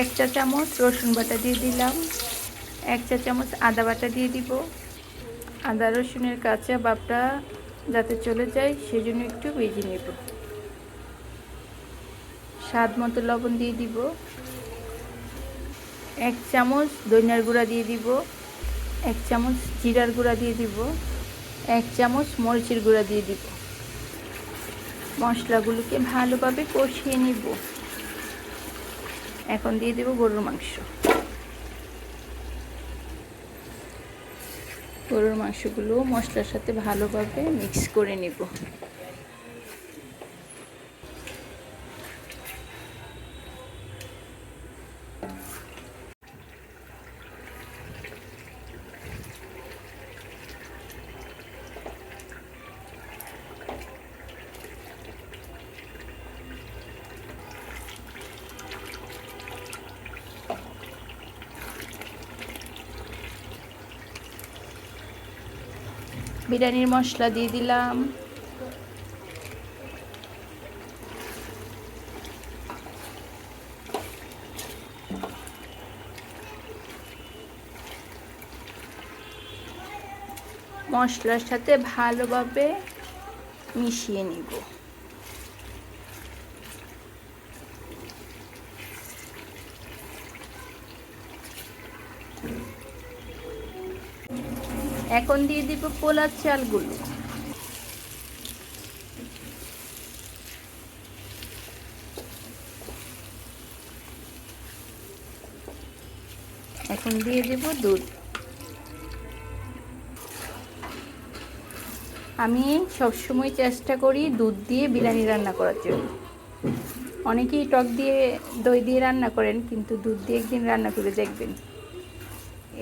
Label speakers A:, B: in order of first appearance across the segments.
A: এক চা চামচ রসুন বাটা দিয়ে দিলাম। এক চা চামচ আদা বাটা দিয়ে দিব। আদা রসুনের কাঁচা বাপটা যাতে চলে যায়, সেজন্য একটু ভেজে নেব। স্বাদ মতো লবণ দিয়ে দিব। এক চামচ দইনার গুঁড়া দিয়ে দিব। এক চামচ জিরার গুঁড়া দিয়ে দিব। এক চামচ মরিচের গুঁড়া দিয়ে দিব। মশলাগুলোকে ভালোভাবে কষিয়ে নিব। এখন দিয়ে দেব গরুর মাংস। গরুর মাংসগুলো মশলার সাথে ভালোভাবে মিক্স করে নিব। বিরিয়ানির মশলা দিয়ে দিলাম। মশলার সাথে ভালোভাবে মিশিয়ে নিব। এখন দিয়ে দিব পোলার চালগুলো। এখন দিয়ে দেব দুধ। আমি সবসময় চেষ্টা করি দুধ দিয়ে বিরিয়ানি রান্না করার জন্য। অনেকেই টক দিয়ে, দই দিয়ে রান্না করেন, কিন্তু দুধ দিয়ে একদিন রান্না করে দেখবেন,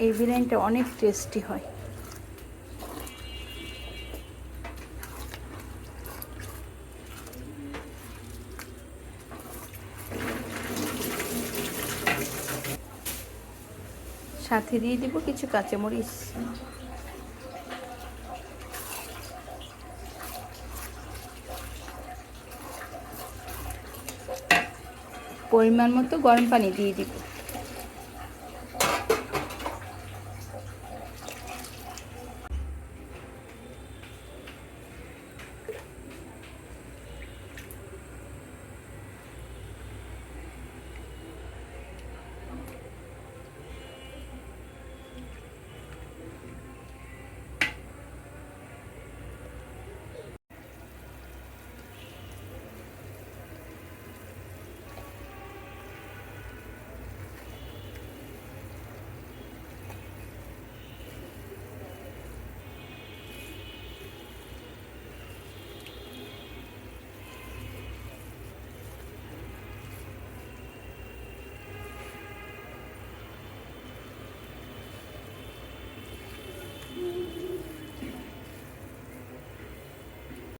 A: এই বিরিয়ানিটা অনেক টেস্টি হয়। সাথে দিয়ে দিব কিছু কাঁচামরিচ। পরিমাণ মতো গরম পানি দিয়ে দিব।